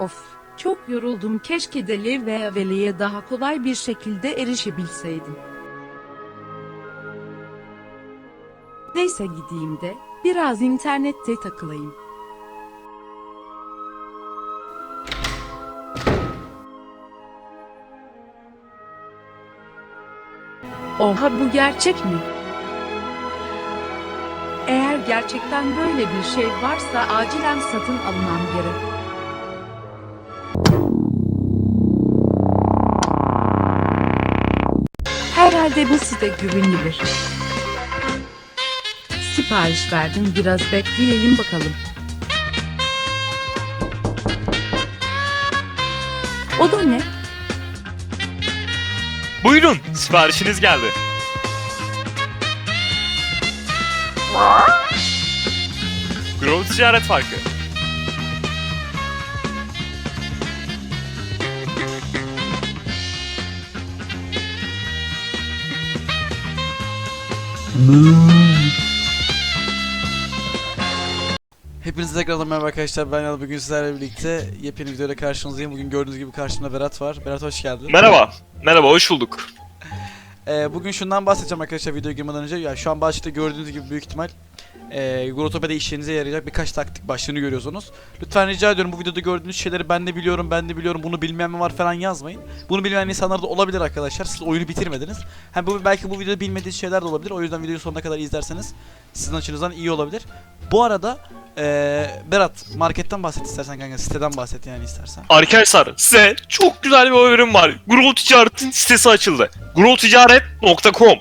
Of, çok yoruldum. Keşke deli ve veliye daha kolay bir şekilde erişebilseydim. Neyse gideyim de biraz internette takılayım. Oha bu gerçek mi? Eğer gerçekten böyle bir şey varsa acilen satın almam gerek. Herhalde bu site güvenilir. Sipariş verdim biraz bekleyelim bakalım. O da ne? Buyurun, siparişiniz geldi. Grow ticaret farkı. Hepinize tekrardan merhaba arkadaşlar. Ben Yalın. Bugün sizlerle birlikte yepyeni bir videoyla karşınızdayım. Bugün gördüğünüz gibi karşımda Berat var. Berat hoş geldin. Merhaba. Merhaba, hoş bulduk. Ee, bugün şundan bahsedeceğim arkadaşlar videoya girmeden önce. Ya şu an başlıkta gördüğünüz gibi büyük ihtimal e, Grotope'de işinize yarayacak birkaç taktik başlığını görüyorsunuz. Lütfen rica ediyorum bu videoda gördüğünüz şeyleri ben de biliyorum, ben de biliyorum, bunu bilmeyen mi var falan yazmayın. Bunu bilmeyen insanlar da olabilir arkadaşlar. Siz oyunu bitirmediniz. Hem bu belki bu videoda bilmediğiniz şeyler de olabilir. O yüzden videoyu sonuna kadar izlerseniz sizin açınızdan iyi olabilir. Bu arada e, Berat marketten bahset istersen kanka siteden bahset yani istersen. Arkadaşlar size çok güzel bir haberim var. Grow Ticaret'in sitesi açıldı. growticaret.com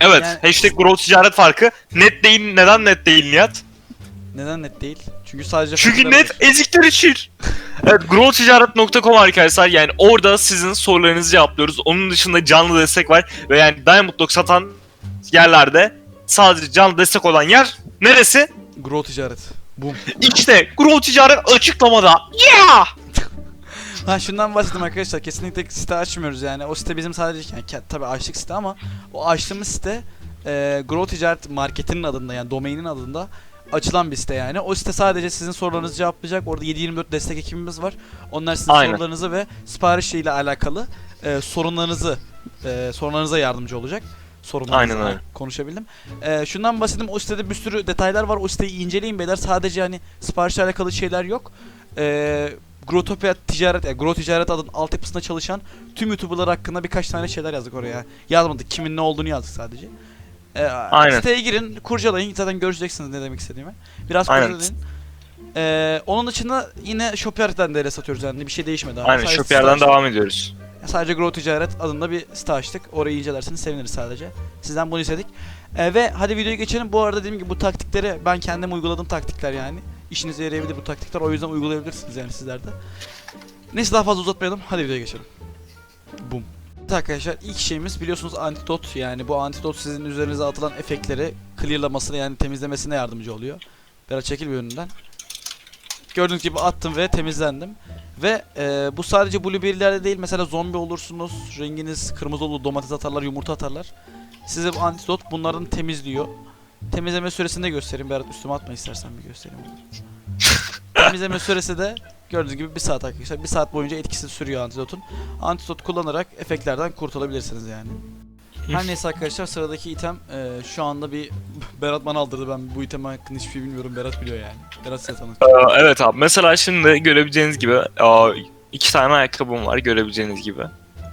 Evet, Yani- hashtag Grow Ticaret farkı. Net değil, neden net değil Nihat? Neden net değil? Çünkü sadece Çünkü fakirler net olur. ezikler için. evet growticaret.com arkadaşlar yani orada sizin sorularınızı cevaplıyoruz. Onun dışında canlı destek var ve yani Diamond Dog satan yerlerde sadece canlı destek olan yer neresi? Grow ticaret. Boom. İşte Grow Ticaret açıklamada. Yeah! Ha şundan bahsettim arkadaşlar. Kesinlikle site açmıyoruz yani. O site bizim sadece yani ke- tabii açtık site ama o açtığımız site e, Grow Ticaret Market'inin adında yani domainin adında açılan bir site yani. O site sadece sizin sorularınızı cevaplayacak. Orada 7/24 destek ekibimiz var. Onlar sizin Aynen. sorularınızı ve sipariş ile alakalı e, sorunlarınızı e, sorunlarınıza yardımcı olacak. Sorunlarınızı Aynen öyle. konuşabildim. E, şundan bahsedeyim. O sitede bir sürü detaylar var. O siteyi inceleyin beyler. Sadece hani siparişle alakalı şeyler yok. E, Growtopia ticaret, yani Grow ticaret adının altyapısında çalışan tüm YouTuber'lar hakkında birkaç tane şeyler yazdık oraya. Yazmadık. Kimin ne olduğunu yazdık sadece. Ee, Aynen. Siteye girin, kurcalayın. Zaten göreceksiniz ne demek istediğimi. Biraz Aynen. kurcalayın. Ee, onun dışında yine Shopier'den de satıyoruz yani bir şey değişmedi. Aynen site devam ediyoruz. Sadece Grow Ticaret adında bir site açtık. Orayı incelerseniz seviniriz sadece. Sizden bunu istedik. Ee, ve hadi videoya geçelim. Bu arada dediğim gibi bu taktikleri ben kendim uyguladığım taktikler yani. İşinize yarayabilir bu taktikler. O yüzden uygulayabilirsiniz yani sizler de. Neyse daha fazla uzatmayalım. Hadi videoya geçelim. Boom. Evet arkadaşlar ilk şeyimiz biliyorsunuz antidot yani bu antidot sizin üzerinize atılan efektleri clearlamasına yani temizlemesine yardımcı oluyor. Berat çekil bir önünden. Gördüğünüz gibi attım ve temizlendim. Ve e, bu sadece blueberry'lerde değil mesela zombi olursunuz, renginiz kırmızı olur, domates atarlar, yumurta atarlar. Size bu antidot bunların temizliyor. Temizleme süresini de göstereyim. Berat üstüme atma istersen bir göstereyim. Temizleme süresi de gördüğünüz gibi bir saat arkadaşlar. Bir saat boyunca etkisi sürüyor antidotun. Antidot kullanarak efektlerden kurtulabilirsiniz yani. Her neyse arkadaşlar sıradaki item e, şu anda bir Berat bana aldırdı ben bu item hakkında hiçbir şey bilmiyorum Berat biliyor yani. Berat size tanıt. Ee, evet abi mesela şimdi görebileceğiniz gibi aa, iki tane ayakkabım var görebileceğiniz gibi.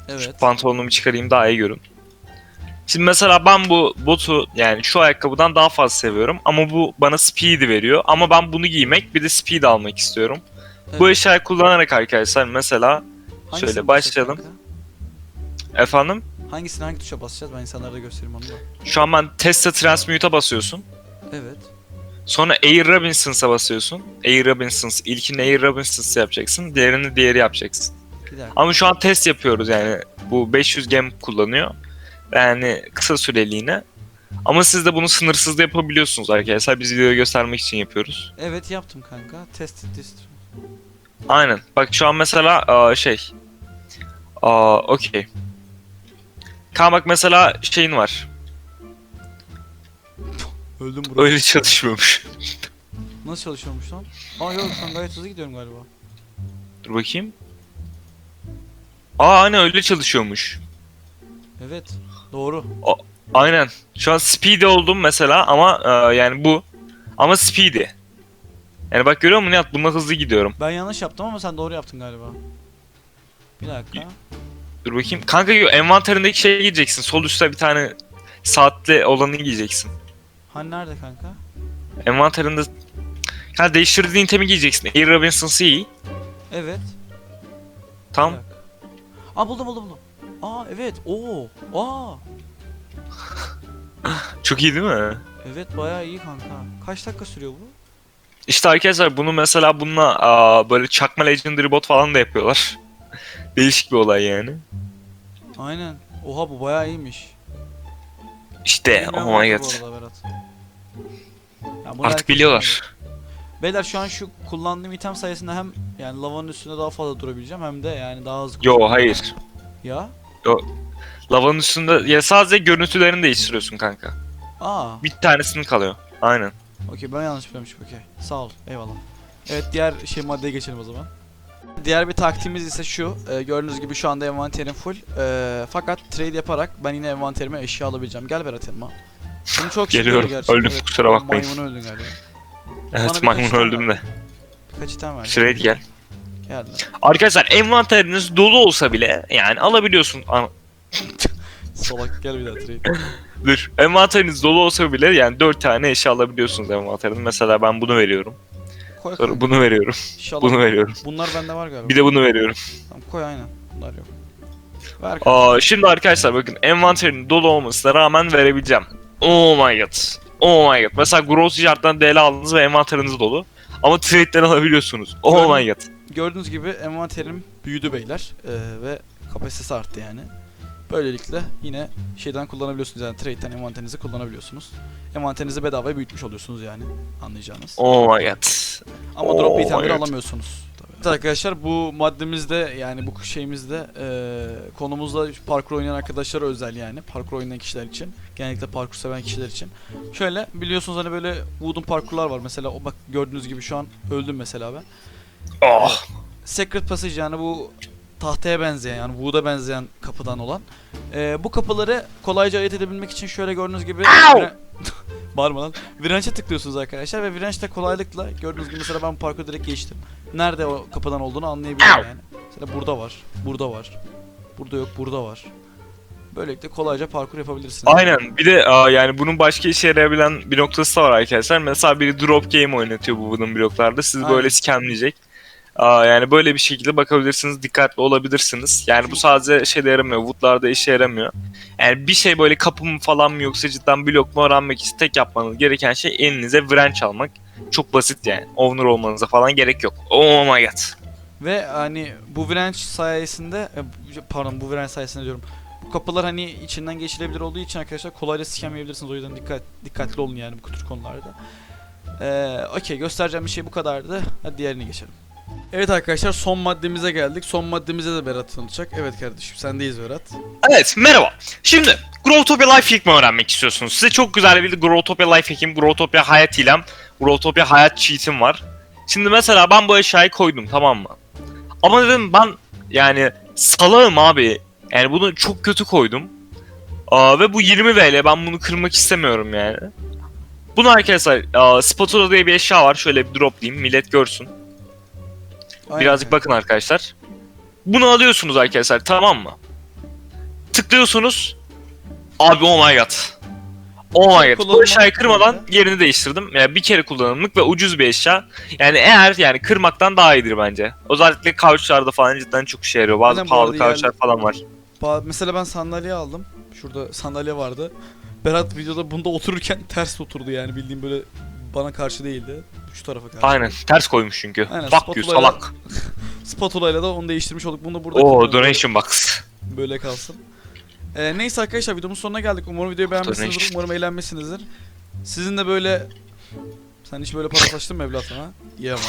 Evet. Pantolonumu çıkarayım daha iyi görün. Şimdi mesela ben bu botu yani şu ayakkabıdan daha fazla seviyorum ama bu bana speed veriyor. Ama ben bunu giymek bir de speed almak istiyorum. Bu Evet. eşyayı kullanarak arkadaşlar mesela Hangisini şöyle başlayalım. efendim Hangisini hangi tuşa basacağız ben insanlara da göstereyim onu da. şu an ben Tesla Transmute'a basıyorsun. Evet. Sonra Air Robinsons'a basıyorsun. Air Robinsons. İlkini Air Robinsons yapacaksın. Diğerini diğeri yapacaksın. Ama şu an test yapıyoruz yani. Bu 500 gem kullanıyor. Yani kısa süreliğine. Ama siz de bunu sınırsız da yapabiliyorsunuz arkadaşlar. Biz videoyu göstermek için yapıyoruz. Evet yaptım kanka. Test this. Aynen. Bak şu an mesela şey. Okey. Kaan bak mesela şeyin var. Öldüm bro. Öyle çalışmıyormuş. Nasıl çalışıyormuş lan? Aa yok ben gayet hızlı gidiyorum galiba. Dur bakayım. Aa hani öyle çalışıyormuş. Evet. Doğru. Aynen. Şu an speedy oldum mesela ama e, yani bu. Ama speedy. Yani bak görüyor musun Nihat? Bununla hızlı gidiyorum. Ben yanlış yaptım ama sen doğru yaptın galiba. Bir dakika. Dur bakayım. Kanka envanterindeki şeye giyeceksin. Sol üstte bir tane saatli olanı giyeceksin. Hani nerede kanka? Envanterinde... Ha değiştirdiğin itemi giyeceksin. Air Robinson'sı iyi. Evet. Bir dakika. Aa buldum buldum buldum. Aa evet. Oo. Aa. Çok iyi değil mi? Evet bayağı iyi kanka. Kaç dakika sürüyor bu? İşte arkadaşlar bunu mesela bununla aa, böyle çakma Legendary bot falan da yapıyorlar. Değişik bir olay yani. Aynen. Oha bu bayağı iyiymiş. İşte Bilmiyorum oh my artık god. bu arada Berat. Ya bunu Artık herkes biliyorlar. bilmiyor. Beyler şu an şu kullandığım item sayesinde hem yani lavanın üstünde daha fazla durabileceğim hem de yani daha hızlı Yo kullanacağım. hayır. Ya? Lavanın üstünde ya sadece görüntülerini değiştiriyorsun kanka. Aa. Bir tanesinin kalıyor. Aynen. Okey ben yanlış biliyormuşum okey. Sağ ol. Eyvallah. Evet diğer şey maddeye geçelim o zaman. Diğer bir taktiğimiz ise şu. e, gördüğünüz gibi şu anda envanterim full. E, fakat trade yaparak ben yine envanterime eşya alabileceğim. Gel Berat yanıma. Bunu çok Geliyorum. gerçekten. Öldüm, kusura bakmayın. Maymunu öldün galiba. Evet bir maymun kaçtan öldüm de. Kaç item var? Şuraya gel. Geldi. Arkadaşlar envanteriniz dolu olsa bile yani alabiliyorsun. Salak gel bir daha trade. Dur. Envanteriniz dolu olsa bile yani 4 tane eşya alabiliyorsunuz envanterden. Mesela ben bunu veriyorum. Koy koy. Sonra bunu veriyorum. İnşallah. Bunu veriyorum. Bunlar bende var galiba. Bir de bunu veriyorum. Tamam koy aynen. Bunlar yok. Ver kanka. Aa, şimdi arkadaşlar bakın envanterin dolu olmasına rağmen verebileceğim. Oh my god. Oh my god. Mesela Gross Ticaret'ten DL aldınız ve envanteriniz dolu. Ama trade'den alabiliyorsunuz. Oh my god. Gördüğünüz gibi envanterim büyüdü beyler Ee, ve kapasitesi arttı yani. Böylelikle yine şeyden kullanabiliyorsunuz yani trade'den envanterinizi kullanabiliyorsunuz. Envanterinizi bedavaya büyütmüş oluyorsunuz yani anlayacağınız. Oh my god. Ama Oo, drop itemleri alamıyorsunuz. Tabii. Evet arkadaşlar bu maddemizde yani bu şeyimizde eee konumuzda parkur oynayan arkadaşlara özel yani. Parkur oynayan kişiler için. Genellikle parkur seven kişiler için. Şöyle biliyorsunuz hani böyle wooden parkurlar var. Mesela o bak gördüğünüz gibi şu an öldüm mesela ben. Oh. Secret Passage yani bu tahtaya benzeyen yani Wood'a benzeyen kapıdan olan. Ee, bu kapıları kolayca ayırt edebilmek için şöyle gördüğünüz gibi Bağırma lan. Virenç'e tıklıyorsunuz arkadaşlar ve Virenç'te kolaylıkla gördüğünüz gibi mesela ben parkur direkt geçtim. Nerede o kapıdan olduğunu anlayabiliyorum yani. Mesela burada var, burada var. Burada yok, burada var. Böylelikle kolayca parkur yapabilirsiniz. Aynen. Bir de aa, yani bunun başka işe yarayabilen bir noktası da var arkadaşlar. Mesela biri drop game oynatıyor bu bunun bloklarda. Sizi Aynen. böyle scamleyecek. Yani böyle bir şekilde bakabilirsiniz. Dikkatli olabilirsiniz. Yani bu sadece şeyde yaramıyor. Wood'larda işe yaramıyor. Yani bir şey böyle kapı mı falan mı yoksa cidden blok mu öğrenmek için tek yapmanız gereken şey elinize wrench almak. Çok basit yani. Owner olmanıza falan gerek yok. Oh my god. Ve hani bu Virenç sayesinde e, pardon bu Virenç sayesinde diyorum. Bu kapılar hani içinden geçilebilir olduğu için arkadaşlar kolayca scam yiyebilirsiniz. O yüzden dikkat dikkatli olun yani bu tür konularda. Ee, Okey göstereceğim bir şey bu kadardı. Hadi diğerine geçelim. Evet arkadaşlar son maddemize geldik. Son maddemize de Berat tanıtacak. Evet kardeşim sendeyiz Berat. Evet merhaba. Şimdi Growtopia Life Hack mi öğrenmek istiyorsunuz? Size çok güzel bir Growtopia Life Hack'im, Growtopia Hayat Hilem, Growtopia Hayat Cheat'im var. Şimdi mesela ben bu eşyayı koydum tamam mı? Ama dedim ben yani salağım abi. Yani bunu çok kötü koydum. Aa, ve bu 20 VL ben bunu kırmak istemiyorum yani. Bunu arkadaşlar aa, spatula diye bir eşya var. Şöyle bir droplayayım millet görsün. Aynen Birazcık bakın arkadaşlar. Bunu alıyorsunuz arkadaşlar tamam mı? Tıklıyorsunuz. Abi oh my god. Oh my god. Bu eşyayı kırmadan yerini değiştirdim. Yani bir kere kullanımlık ve ucuz bir eşya. Yani eğer yani kırmaktan daha iyidir bence. Özellikle couchlarda falan cidden çok işe yarıyor. Bazı Aynen pahalı yerli- falan var. Mesela ben sandalye aldım. Şurada sandalye vardı. Berat videoda bunda otururken ters oturdu yani bildiğim böyle bana karşı değildi. Şu tarafa karşı. Aynen. Ters koymuş çünkü. Aynen, Fuck you spatulayla- salak. Spatula ile de onu değiştirmiş olduk. Bunu da burada Oo donation box. Böyle kalsın. Ee, neyse arkadaşlar videomuz sonuna geldik. Umarım videoyu beğenmişsinizdir. Umarım eğlenmişsinizdir. Sizin de böyle... Sen hiç böyle para taştın mı evlat? İyi ama.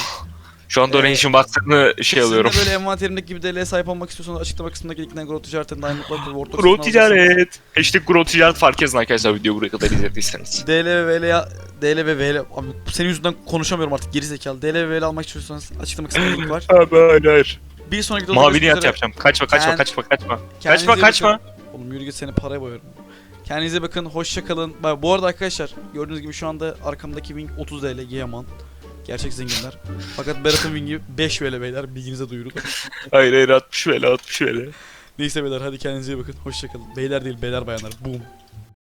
Şu an Ee, donation box'ını şey Sizin de alıyorum. böyle envanterimdeki gibi DL'ye sahip olmak istiyorsanız açıklama kısmındaki linkten Grow Ticaret'in Diamond Locker World Grow Token'ını alacaksınız. ticaret. Hashtag grow ticaret fark yazın arkadaşlar videoyu buraya kadar izlediyseniz. DL ve VL ya DL ve VL abi senin yüzünden konuşamıyorum artık geri zekalı. DL ve VL almak istiyorsanız açıklama kısmında link var. Haber. Bir sonraki videoda Mavi niyat yapacağım. Kaçma kaçma Kend- kaçma kaçma. Kendinize Kaçma kaçma. bakın. Oğlum yürü git seni paraya boyarım. Kendinize bakın, hoşça kalın. Bu arada arkadaşlar gördüğünüz gibi şu anda arkamdaki wing 30 TL Yaman. Gerçek zenginler. Fakat Berat'ın wingi 5 VL beyler bilginize duyurulur. Hayır hayır 60 vele 60 vele. Neyse beyler hadi kendinize iyi bakın. Hoşça kalın. Beyler değil beyler bayanlar. Boom.